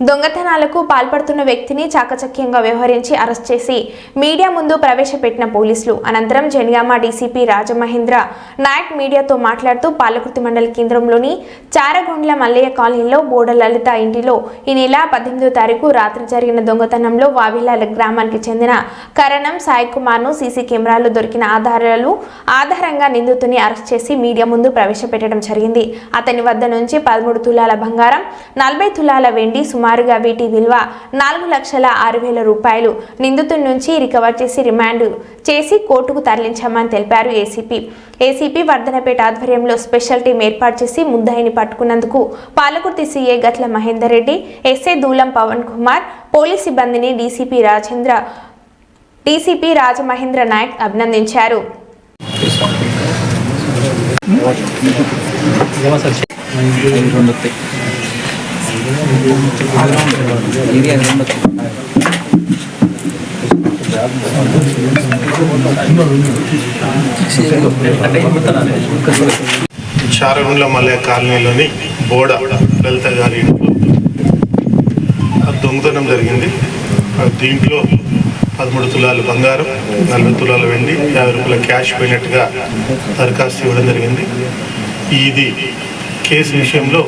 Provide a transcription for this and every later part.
దొంగతనాలకు పాల్పడుతున్న వ్యక్తిని చాకచక్యంగా వ్యవహరించి అరెస్ట్ చేసి మీడియా ముందు ప్రవేశపెట్టిన పోలీసులు. అనంతరం జనగామ డీసీపీ రాజమహేంద్ర నాయక్ మీడియాతో మాట్లాడుతూ పాలకుర్తి మండల కేంద్రంలోని చారగొండ్ల మల్లయ్య కాలనీలో బోడ లలిత ఇంటిలో ఈ నెల పద్దెనిమిదో తారీఖు రాత్రి జరిగిన దొంగతనంలో వావిలాల గ్రామానికి చెందిన కరణం సాయి కుమార్ను సీసీ కెమెరాలో దొరికిన ఆధారాలు ఆధారంగా నిందితుని అరెస్ట్ చేసి మీడియా ముందు ప్రవేశపెట్టడం జరిగింది. అతని వద్ద నుంచి పదమూడు తులాల బంగారం నలభై తులాల వెండి సుమారు సుమారుగా వీటి విలువ నాలుగు లక్షల ఆరు వేల రూపాయలు. నిందితుడి నుంచి రికవర్ చేసి రిమాండ్ చేసి కోర్టుకు తరలించామని తెలిపారు ఏసీపీ. ఏసీపీ వర్ధనపేట ఆధ్వర్యంలో స్పెషల్ టీం ఏర్పాటు చేసి ముద్దాయిని పట్టుకున్నందుకు Palakurthi CA Gatla Mahender Reddy SA Dulam Pavan Kumar police సిబ్బందిని డీసీపీ రాజేంద్ర డీసీపీ రాజమహేంద్ర నాయక్ అభినందించారు. చారగుండ్ల మల్లె కాలనీలోని బోడ లలిత గారి ఇంట్లో ఆ దొంగతనం జరిగింది. దీంట్లో పదమూడు తులాలు బంగారం నలభై తులాలు వెండి యాభై రూపాయల క్యాష్ పోయినట్టుగా దరఖాస్తు ఇవ్వడం జరిగింది. ఇది కేసు విషయంలో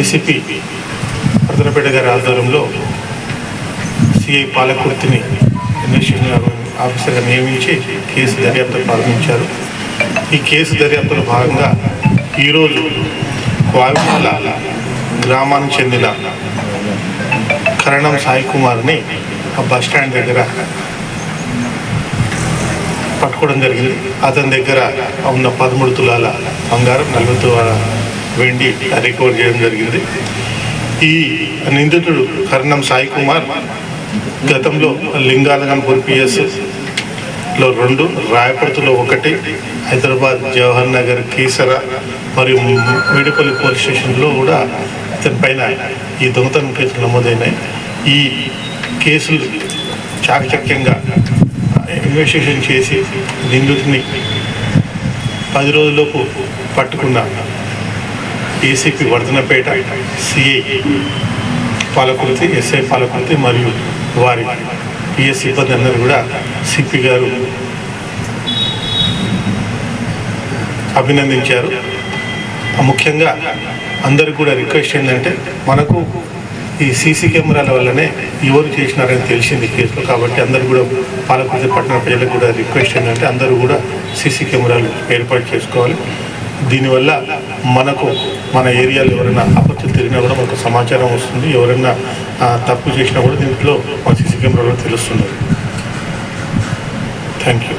ఏసీపీ వర్ధనపేట గారి ఆధ్వర్యంలో సిఐ పాలకుర్తిని ఇన్వెస్టిగేషన్ ఆఫీసర్గా నియమించి కేసు దర్యాప్తు ప్రారంభించారు. ఈ కేసు దర్యాప్తులో భాగంగా ఈరోజు వాయుమాల గ్రామానికి చెందిన కరణం సాయి కుమార్ని ఆ బస్ స్టాండ్ దగ్గర పట్టుకోవడం జరిగింది. అతని దగ్గర ఉన్న పదమూడు తులాల బంగారం నలభై తులాల వెండి రికవర్ చేయడం జరిగింది. ఈ నిందితుడు కరణం సాయి కుమార్ గతంలో లింగాలగన్పూర్ పిఎస్ రెండు రాయపర్తిలో ఒకటి హైదరాబాద్ జవహర్ నగర్ కీసర మరియు మిడిపల్లి పోలీస్ స్టేషన్లో కూడా ఇతని పైన ఈ దొంగతనం కేసులు నమోదైనాయి. ఈ కేసులు చాకచక్యంగా ఇన్వెస్టిగేషన్ చేసి నిందితుని పది రోజుల్లోపు పట్టుకున్న ACP Wardhannapet CI Palakurthi SI Palakurthi మరియు వారి పిఎస్ సిబ్బంది అందరూ కూడా సిపి గారు అభినందించారు. ముఖ్యంగా అందరికి కూడా రిక్వెస్ట్ ఏంటంటే మనకు ఈ సీసీ కెమెరాల వల్లనే ఎవరు చేసినారని తెలిసింది కేసులో కాబట్టి అందరు కూడా పాలకుర్తి పట్టణ ప్రజలకు కూడా రిక్వెస్ట్ ఏంటంటే అందరూ కూడా సీసీ కెమెరాలు ఏర్పాటు చేసుకోవాలి. దీనివల్ల మనకు మన ఏరియాలో ఎవరైనా ఆపత్తులు తిరిగినా కూడా మనకు సమాచారం వస్తుంది. ఎవరైనా తప్పు చేసినా కూడా దీంట్లో మన సీసీ కెమెరాలో తెలుస్తుంది. Thank you.